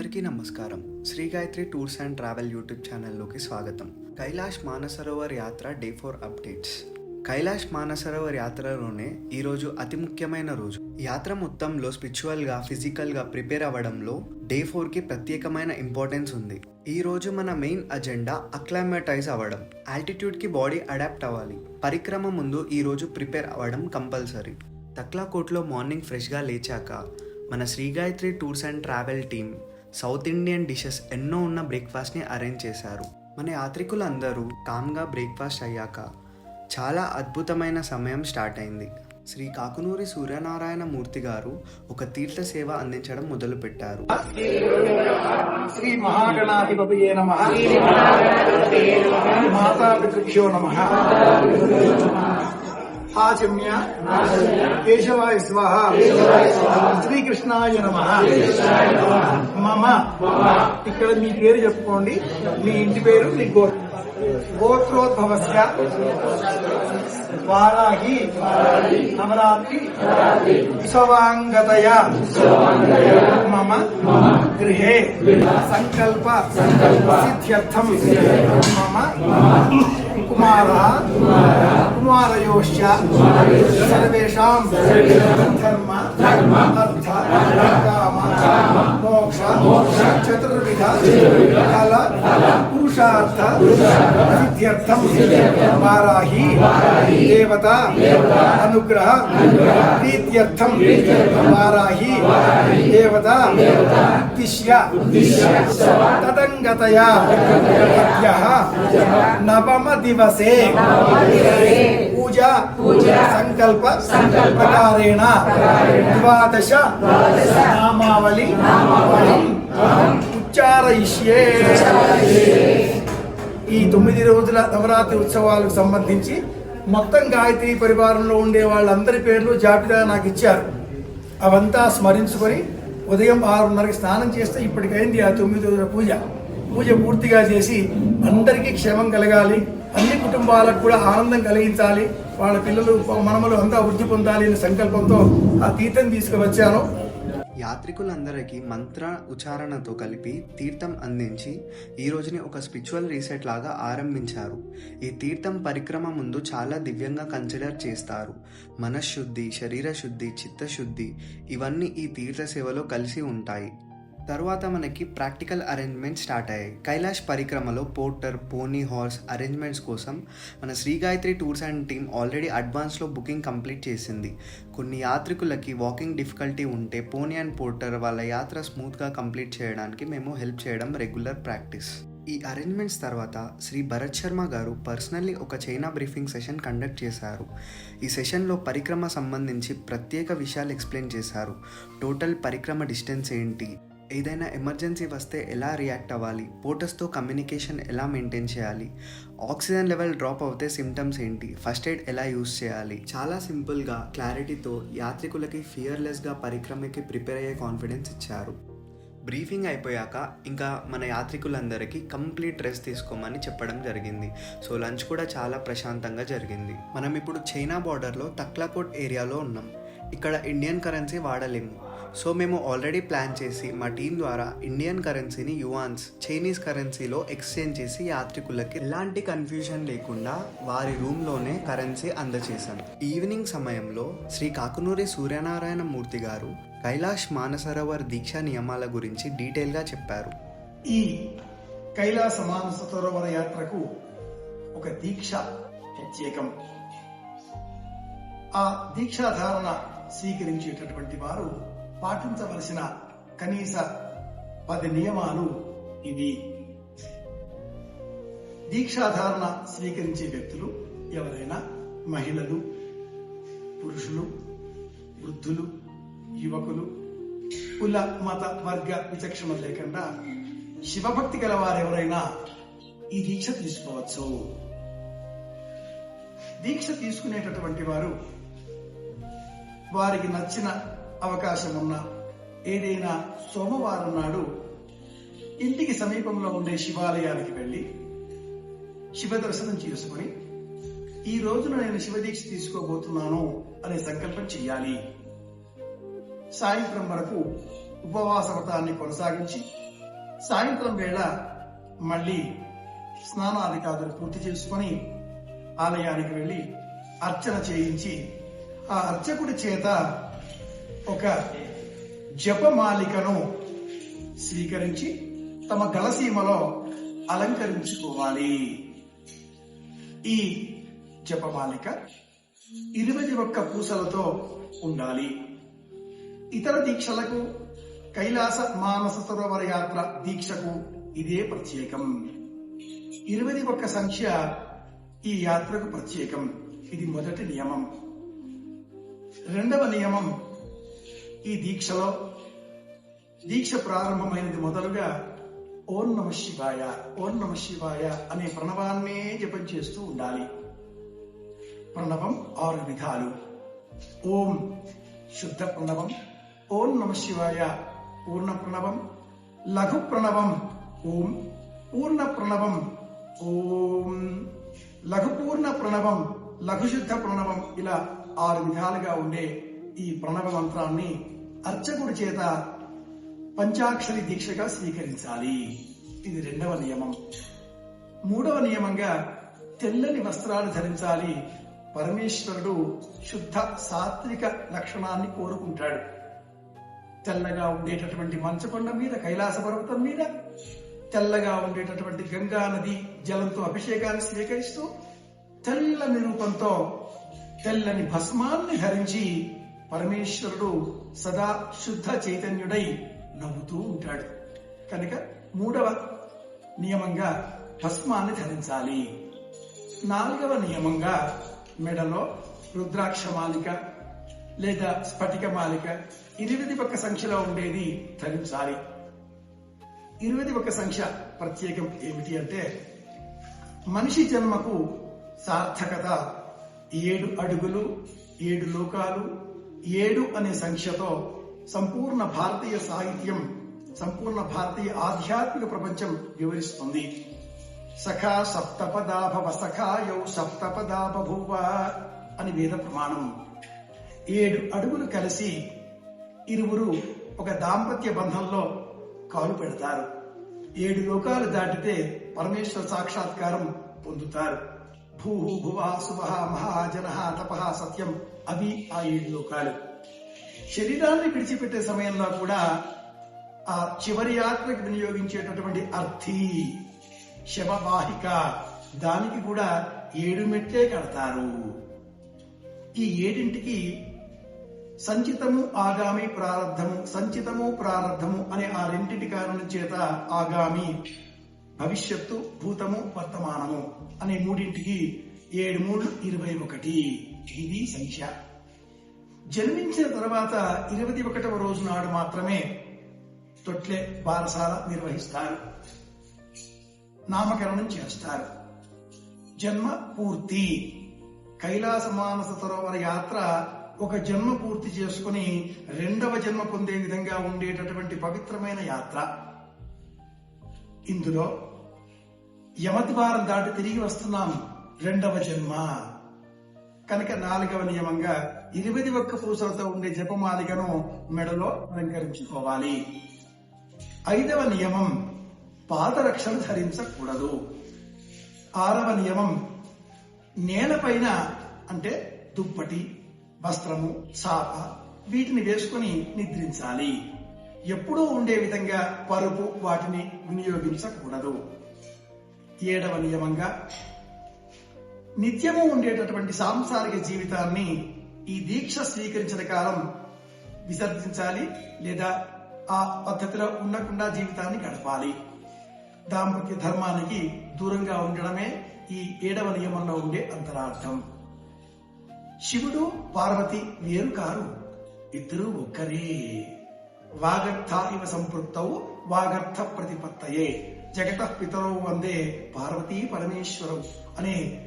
అందరికీ నమస్కారం. Shri Gayatri tours and travel YouTube ఛానల్లోకి స్వాగతం. కైలాష్ మానసరోవర్ యాత్ర day four updates. Kailash Mansarovar యాత్రలోనే ఈరోజు అతి ముఖ్యమైన రోజు. యాత్ర మొత్తంలో స్పిరిచువల్గా ఫిజికల్గా ప్రిపేర్ అవ్వడంలో డే ఫోర్కి ప్రత్యేకమైన ఇంపార్టెన్స్ ఉంది. ఈ రోజు మన మెయిన్ అజెండా అక్లైమటైజ్ అవ్వడం. ఆల్టిట్యూడ్కి బాడీ అడాప్ట్ అవ్వాలి. పరిక్రమ ముందు ఈరోజు ప్రిపేర్ అవ్వడం కంపల్సరీ. తక్లాకోట్లో మార్నింగ్ ఫ్రెష్గా లేచాక మన Shri Gayatri tours and travel team south Indian dishes ఎన్నో ఉన్న బ్రేక్ఫాస్ట్ని అరేంజ్ చేశారు. మన యాత్రికులందరూ కామ్గా బ్రేక్ఫాస్ట్ అయ్యాక చాలా అద్భుతమైన సమయం స్టార్ట్ అయింది. శ్రీ కాకునూరి సూర్యనారాయణ మూర్తి గారు ఒక తీర్థ సేవ అందించడం మొదలుపెట్టారు. శ్రీ మహాగణాధిపతయే నమ. నమ. ఆచమ్య. కేశవాయ స్వాహ. శ్రీకృష్ణాయ నమ. మమ. ఇక్కడ మీ పేరు చెప్పుకోండి. మీ ఇంటి పేరు మీ గో గోత్రోద్భవస్య. వారాహి. నవరాత్రి. ఉత్సవాంగతయ. మమ. గృహే. సంకల్ప. సిద్ధ్యర్థం. మమ. కుమార. धर्म अर्थ, काम, मोक्ष, चतुर्विध, फल, पुरुषार्थ सिद्ध्यर्थम वाराही, देवता, अनुग्रह प्रीत्यर्थम वाराही, देवता उद्दिश्य तदङ्गतया नवमदिवसे। పూజ. సంకల్ప ప్రకారేణ. ద్వాదశ నామావళి. ఉచ్చారయిష్యే. ఈ తొమ్మిది రోజుల నవరాత్రి ఉత్సవాలకు సంబంధించి మొత్తం గాయత్రి పరివారంలో ఉండే వాళ్ళందరి పేర్లు జాబితా నాకు ఇచ్చారు. అవంతా స్మరించుకొని ఉదయం ఆరున్నరకి స్నానం చేస్తే ఇప్పటికైంది ఆ తొమ్మిది రోజుల పూజ. పూజ పూర్తిగా చేసి అందరికీ క్షేమం కలగాలి. అన్ని కుటుంబాలకు కూడా ఆనందం కలిగించాలి. వాళ్ళ పిల్లలు మనములు అంతా వృద్ధి పొందాలి అనే సంకల్పంతో ఆ తీర్థం తీసుకువచ్చాను. యాత్రికులందరికీ మంత్ర ఉచ్చారణతో కలిపి తీర్థం అందించి ఈ రోజుని ఒక స్పిరిచువల్ రీసెట్ లాగా ఆరంభించారు. ఈ తీర్థం పరిక్రమ ముందు చాలా దివ్యంగా కన్సిడర్ చేస్తారు. మనశ్శుద్ధి శరీర శుద్ధి చిత్తశుద్ధి ఇవన్నీ ఈ తీర్థ సేవలో కలిసి ఉంటాయి. తర్వాత మనకి ప్రాక్టికల్ అరేంజ్మెంట్స్ స్టార్ట్ అయ్యాయి. కైలాష్ పరిక్రమలో పోర్టర్ పోనీ హార్స్ అరేంజ్మెంట్స్ కోసం మన Shri Gayatri tours and team already అడ్వాన్స్లో booking complete చేసింది. కొన్ని యాత్రికులకి వాకింగ్ డిఫికల్టీ ఉంటే పోనీ అండ్ పోర్టర్ వాళ్ళ యాత్ర స్మూత్గా కంప్లీట్ చేయడానికి మేము హెల్ప్ చేయడం రెగ్యులర్ ప్రాక్టీస్. ఈ అరేంజ్మెంట్స్ తర్వాత శ్రీ భరత్ శర్మ గారు పర్సనల్లీ ఒక చైనా బ్రీఫింగ్ సెషన్ కండక్ట్ చేశారు. ఈ సెషన్లో పరిక్రమ సంబంధించి ప్రత్యేక విషయాలు ఎక్స్ప్లెయిన్ చేశారు. టోటల్ పరిక్రమ డిస్టెన్స్ ఏంటి? ఏదైనా ఎమర్జెన్సీ వస్తే ఎలా రియాక్ట్ అవ్వాలి? పోటర్స్తో కమ్యూనికేషన్ ఎలా మెయింటైన్ చేయాలి? ఆక్సిజన్ లెవెల్ డ్రాప్ అవుతే సిమ్టమ్స్ ఏంటి? ఫస్ట్ ఎయిడ్ ఎలా యూస్ చేయాలి? చాలా సింపుల్గా క్లారిటీతో యాత్రికులకి ఫియర్లెస్గా పరిక్రమకి ప్రిపేర్ అయ్యే కాన్ఫిడెన్స్ ఇచ్చారు. బ్రీఫింగ్ అయిపోయాక ఇంకా మన యాత్రికులందరికీ కంప్లీట్ రెస్ట్ తీసుకోమని చెప్పడం జరిగింది. సో లంచ్ కూడా చాలా ప్రశాంతంగా జరిగింది. మనం ఇప్పుడు చైనా బార్డర్లో తక్లాకోట్ ఏరియాలో ఉన్నాం. ఇక్కడ ఇండియన్ కరెన్సీ వాడలేము. సో మేము ఆల్రెడీ ప్లాన్ చేసి మా టీం ద్వారా ఇండియన్ కరెన్సీని యువాన్స్ చైనీస్ కరెన్సీలో ఎక్స్చేంజ్ చేసి యాత్రికులకి ఎలాంటి కన్ఫ్యూజన్ లేకుండా వారి రూమ్లోనే కరెన్సీ అందజేశాం. ఈవినింగ్ సమయంలో శ్రీ కాకునూరి సూర్యనారాయణ మూర్తి గారు కైలాష్ మానసరోవర్ దీక్ష నియమాల గురించి డీటెయిల్గా చెప్పారు. ఈ కైలాస మానసరోవర యాత్రకు ఒక దీక్ష ప్రత్యేకం. ఆ దీక్షాధారణ స్వీకరించేటటువంటి వారు పాటించవలసిన కనీస పది నియమాలు ఇవి. దీక్షాధారణ స్వీకరించే వ్యక్తులు ఎవరైనా మహిళలు పురుషులు వృద్ధులు యువకులు కుల మత వర్గ విచక్షణ లేకుండా శివభక్తి గల వారెవరైనా ఈ దీక్ష తీసుకోవచ్చు. దీక్ష తీసుకునేటటువంటి వారు వారికి నచ్చిన అవకాశం ఉన్న ఏదైనా సోమవారం నాడు ఇంటికి సమీపంలో ఉండే శివాలయానికి వెళ్ళి శివ దర్శనం చేసుకుని ఈ రోజున నేను శివదీక్ష తీసుకోబోతున్నాను అనే సంకల్పం చెయ్యాలి. సాయంత్రం వరకు ఉపవాస వ్రతాన్ని కొనసాగించి సాయంత్రం వేళ మళ్ళీ స్నానాధికారులు పూర్తి చేసుకొని ఆలయానికి వెళ్ళి అర్చన చేయించి ఆ అర్చకుడి చేత ఒక జపమాలికను స్వీకరించి తమ గలసీమలో అలంకరించుకోవాలి. ఈ జపమాలిక ఇరవై ఒక్క పూసలతో ఉండాలి. ఇతర దీక్షలకు కైలాస మానస సరోవర యాత్ర దీక్షకు ఇదే ప్రత్యేకం. ఇరవై ఒక్క సంఖ్య ఈ యాత్రకు ప్రత్యేకం. ఇది మొదటి నియమం. రెండవ నియమం ఈ దీక్షలో దీక్ష ప్రారంభమైనది మొదలుగా ఓం నమ శివాయ ఓం నమ శివాయ అనే ప్రణవాన్నే జపం చేస్తూ ఉండాలి. ప్రణవం ఆరు విధాలు. ఓం శుద్ధ ప్రణవం ఓం నమ శివాయ పూర్ణ ప్రణవం లఘు ప్రణవం ఓం పూర్ణ ప్రణవం ఓం. లఘు పూర్ణ ప్రణవం లఘు శుద్ధ ప్రణవం ఇలా ఆరు విధాలుగా ఉండే ఈ ప్రణవ మంత్రాన్ని అర్చకుడి చేత పంచాక్షరి దీక్షగా స్వీకరించాలి. ఇది రెండవ నియమం. మూడవ నియమంగా తెల్లని వస్త్రాలు ధరించాలి. పరమేశ్వరుడు శుద్ధ సాత్విక లక్షణాన్ని కోరుకుంటాడు. తెల్లగా ఉండేటటువంటి మంచకొండ మీద కైలాస పర్వతం మీద తెల్లగా ఉండేటటువంటి గంగా నది జలంతో అభిషేకాన్ని స్వీకరిస్తూ తెల్లని రూపంతో తెల్లని భస్మాన్ని ధరించి పరమేశ్వరుడు సదా శుద్ధ చైతన్యుడై నవ్వుతూ ఉంటాడు. కనుక మూడవ నియమంగా భస్మాన్ని ధరించాలి. నాలుగవ నియమంగా మెడలో రుద్రాక్ష మాలిక లేదా స్ఫటిక మాలిక ఇరువది ఒక సంఖ్యలో ఉండేది ధరించాలి. ఇరువది ఒక సంఖ్య ప్రత్యేకం ఏమిటి అంటే మనిషి జన్మకు సార్థకత ఏడు అడుగులు ఏడు లోకాలు ఏడు అనే సంఖ్యతో సంపూర్ణ భారతీయ సాహిత్యం సంపూర్ణ భారతీయ ఆధ్యాత్మిక ప్రపంచం వివరిస్తుంది. సఖా సప్తపదాభవ సఖాయౌ సప్తపదా బభువ అని వేద ప్రమాణం. ఏడు అడుగులు కలిసి ఇరువురు ఒక దాంపత్య బంధంలో కాలు పెడతారు. ఏడు లోకాలు దాటితే పరమేశ్వర సాక్షాత్కారం పొందుతారు. భూ భువ శుభ మహాజన తప సత్యం అవి ఆ ఏడు లోకాలు శరీరాన్ని విడిచిపెట్టే సమయంలో కూడా ఆ చివరి యాత్రకు వినియోగించేటటువంటి అర్థి శవవాహిక దానికి కూడా ఏడు మెట్లే కడతారు. ఈ ఏడింటికి సంచితము ఆగామి ప్రారంధము సంచితము ప్రారంధము అనే ఆ రెండింటి కారణం చేత ఆగామి భవిష్యత్తు భూతము వర్తమానము అనే మూడింటికి ఏడు మూడు ఇరవై ఒకటి. ఇది సంఖ్య. జన్మించిన తర్వాత ఇరవై ఒకటవ రోజు నాడు మాత్రమే తొట్లే బారసాల నిర్వహిస్తారు. నామకరణం చేస్తారు. జన్మ పూర్తి. కైలాస మానస సరోవర యాత్ర ఒక జన్మ పూర్తి చేసుకుని రెండవ జన్మ పొందే విధంగా ఉండేటటువంటి పవిత్రమైన యాత్ర. ఇందులో యమద్వారం దాటి తిరిగి వస్తున్నాం. రెండవ జన్మ. కనుక నాలుగవ నియమంగా ఇరవై ఒక్క పూసలతో ఉండే జపమాలికను మెడలో అలంకరించుకోవాలి. ఐదవ నియమం పాదరక్షలు ధరించకూడదు. ఆరవ నియమం నేలపైన అంటే దుప్పటి వస్త్రము చాప వీటిని వేసుకుని నిద్రించాలి. ఎప్పుడూ ఉండే విధంగా పరుపు వాటిని వినియోగించకూడదు. ఏడవ నియమంగా నిత్యము ఉండేటటువంటి సాంసారిక జీవితాన్ని ఈ దీక్ష స్వీకరించిన కాలం విసర్జించాలి లేదా ఆ పద్ధతిలో ఉండకుండా జీవితాన్ని గడపాలి. దాంపత్య ధర్మానికి దూరంగా ఉండడమే ఈ ఏడవ నియమంలో ఉండే అంతరార్థం. శివుడు పార్వతి వేరు కారు ఇద్దరు ఒక్కరే. వాగర్థ ఇవ సంపృక్తవు వాగర్థ ప్రతిపత్తయే. జగత పితరవు వందే పార్వతీ పరమేశ్వరం అనే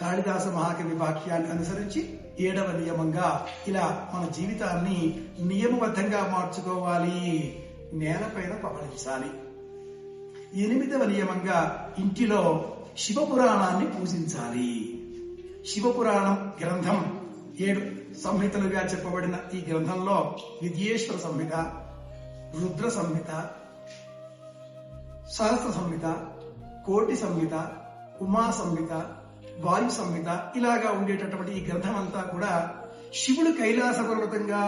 కాళిదాస మహాకవి వాక్యాన్ని అనుసరించి ఏడవ నియమంగా ఇలా మన జీవితాన్ని నియమబద్ధంగా మార్చుకోవాలి. నేలపైన పవళించాలి. ఎనిమిదవ నియమంగా ఇంటిలో శివపురాణాన్ని పూజించాలి. శివపురాణం గ్రంథం ఏడు సంహితలుగా చెప్పబడిన ఈ గ్రంథంలో విద్యేశ్వర సంహిత రుద్ర సంహిత సహస్ర సంహిత కోటి సంహిత ఉమా సంహిత వాయు సంహిత ఇలాగా ఉండేటటువంటి ఈ గ్రంథం అంతా కూడా శివుడు కైలాస పర్వతంగా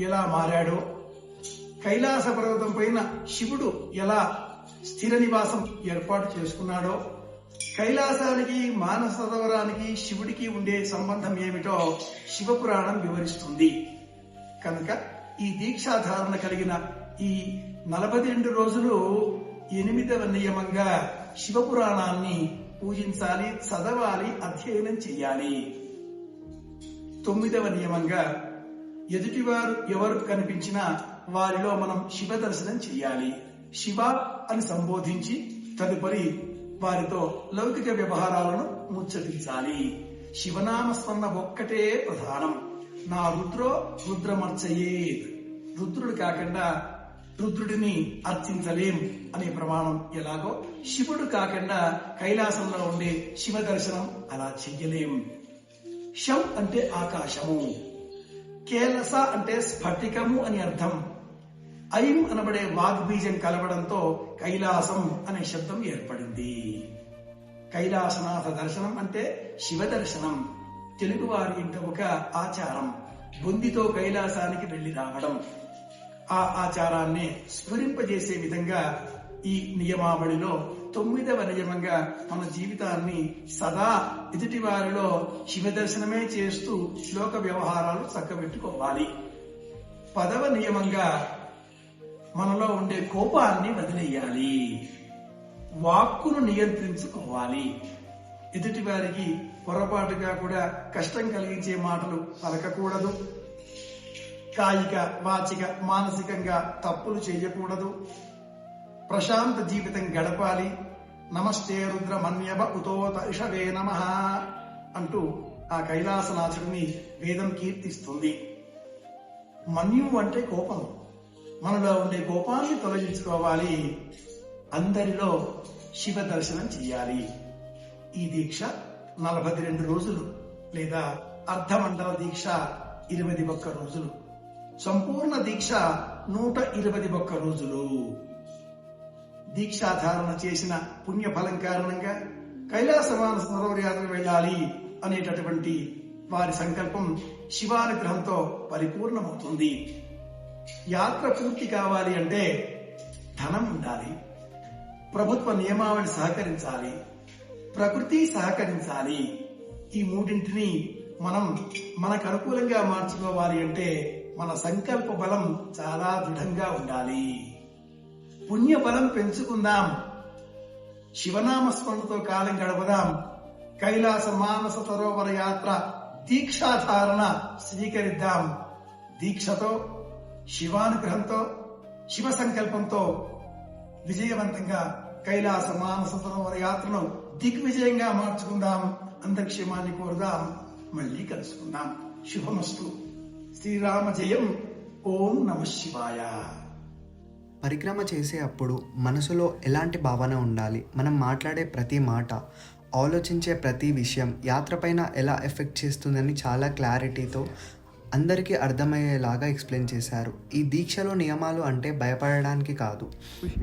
ఎలా మారాడో కైలాస పర్వతం పైన శివుడు ఎలా స్థిర నివాసం ఏర్పాటు చేసుకున్నాడో కైలాసానికి మానస సరోవరానికి శివుడికి ఉండే సంబంధం ఏమిటో శివపురాణం వివరిస్తుంది. కనుక ఈ దీక్షాధారణ కలిగిన ఈ నలభై రెండు రోజులు ఎనిమిదవ నియమంగా శివపురాణాన్ని పూజించాలి చదవాలి అధ్యయనం చెయ్యాలి. తొమ్మిదవ నియమంగా ఎదుటివారు ఎవరు కనిపించినా వారిలో మనం శివ దర్శనం చెయ్యాలి. శివ అని సంబోధించి తదుపరి వారితో లౌకిక వ్యవహారాలను ముచ్చటించాలి. శివనామ స్మరణ ఒక్కటే ప్రధానం. నా రుద్రో రుద్రమర్చయే రుద్రుడు కాకుండా రుద్రుడిని అర్చించలేం అనే ప్రమాణం ఎలాగో శివుడు కాకుండా కైలాసంలో ఉండే శివ దర్శనం అలా చెయ్యలేం. శం అంటే ఆకాశము. కేలస అంటే స్ఫటికము అని అర్థం. ఐం అనబడే వాగ్బీజం కలవడంతో కైలాసం అనే శబ్దం ఏర్పడింది. కైలాసనాథ దర్శనం అంటే శివ దర్శనం. తెలుగు వారి ఇంట ఒక ఆచారం. బుందితో కైలాసానికి వెళ్ళి రావడం. ఆ ఆచారాన్ని స్ఫురింపజేసే విధంగా ఈ నియమావళిలో తొమ్మిదవ నియమంగా మన జీవితాన్ని సదా ఎదుటి వారిలో శివ దర్శనమే చేస్తూ శ్లోక వ్యవహారాలు చక్కబెట్టుకోవాలి. పదవ నియమంగా మనలో ఉండే కోపాన్ని వదిలేయాలి. వాక్కును నియంత్రించుకోవాలి. ఎదుటి వారికి పొరపాటుగా కూడా కష్టం కలిగించే మాటలు పలకకూడదు. కాయిక వాచిక మానసికంగా తప్పులు చేయకూడదు. ప్రశాంత జీవితం గడపాలి. నమస్తే రుద్ర మన్యభ ఉతోత ఇషవే నమ అంటూ ఆ కైలాసనాథుడిని వేదం కీర్తిస్తుంది. మన్యు అంటే కోపం. మనలో ఉండే కోపాన్ని తొలగించుకోవాలి. అందరిలో శివ దర్శనం చేయాలి ఈ దీక్ష నలభై రెండు రోజులు లేదా అర్ధమండల దీక్ష ఇరవై ఒక్క రోజులు. సంపూర్ణ దీక్ష నూట ఇరవై ఒక్క రోజులు. దీక్షాధారణ చేసిన పుణ్యఫలం కారణంగా కైలాసమాన సరోవర యాత్ర వెళ్ళాలి అనేటటువంటి వారి సంకల్పం శివానుగ్రహంతో పరిపూర్ణమవుతుంది. యాత్ర పూర్తి కావాలి అంటే ధనం ఉండాలి. ప్రభుత్వ నియమావళి సహకరించాలి. ప్రకృతి సహకరించాలి. ఈ మూడింటిని మనం మనకు అనుకూలంగా మార్చుకోవాలి అంటే మన సంకల్ప బలం చాలా దృఢంగా ఉండాలి. పుణ్య బలం పెంచుకుందాం. శివనామ స్మరణతో కాలం గడపదాం. కైలాస మానస సరోవర యాత్ర దీక్షాధారణ స్వీకరిద్దాం. దీక్షతో శివానుగ్రహంతో శివ సంకల్పంతో విజయవంతంగా కైలాస మానస సరోవర యాత్రను దిగ్విజయంగా మార్చుకుందాం. అంతక్షేమాన్ని కోరుదాం. మళ్ళీ కలుసుకుందాం. శుభమస్తు. శ్రీరామ జయం ఓం నమ శివాయ. పరిక్రమ చేసే అప్పుడు మనసులో ఎలాంటి భావన ఉండాలి? మనం మాట్లాడే ప్రతి మాట ఆలోచించే ప్రతి విషయం యాత్రపైన ఎలా ఎఫెక్ట్ చేస్తుందని చాలా క్లారిటీతో అందరికీ అర్థమయ్యేలాగా ఎక్స్ప్లెయిన్ చేశారు. ఈ దీక్షలో నియమాలు అంటే భయపడడానికి కాదు.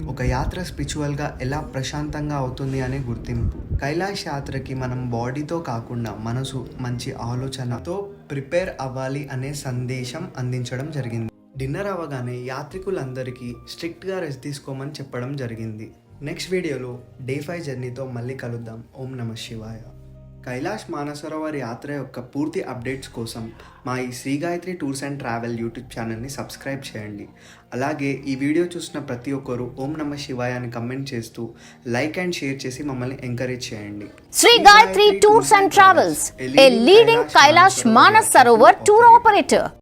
ఒక యాత్ర స్పిరిచువల్గా ఎలా ప్రశాంతంగా అవుతుంది అనే గుర్తింపు. కైలాష్ యాత్రకి మనం బాడీతో కాకుండా మనసు మంచి ఆలోచనతో ప్రిపేర్ అవ్వాలి అనే సందేశం అందించడం జరిగింది. డిన్నర్ అవ్వగానే యాత్రికులందరికీ స్ట్రిక్ట్గా రెస్ట్ తీసుకోమని చెప్పడం జరిగింది. నెక్స్ట్ వీడియోలో డే ఫైవ్ జర్నీతో మళ్ళీ కలుద్దాం. ఓం నమ శివాయ. కైలాష్ మానసరోవర్ యాత్ర యొక్క పూర్తి అప్డేట్స్ కోసం మా ఈ Shri Gayatri tours and travel YouTube ఛానల్ని సబ్స్క్రైబ్ చేయండి అలాగే ఈ వీడియో చూసిన ప్రతి ఒక్కరూ ఓం నమ శివాయ అని కమెంట్ చేస్తూ లైక్ అండ్ షేర్ చేసి మమ్మల్ని ఎంకరేజ్ చేయండి Sri Gayatri Tours and Travels, a leading Kailash Manas Sarovar tour operator.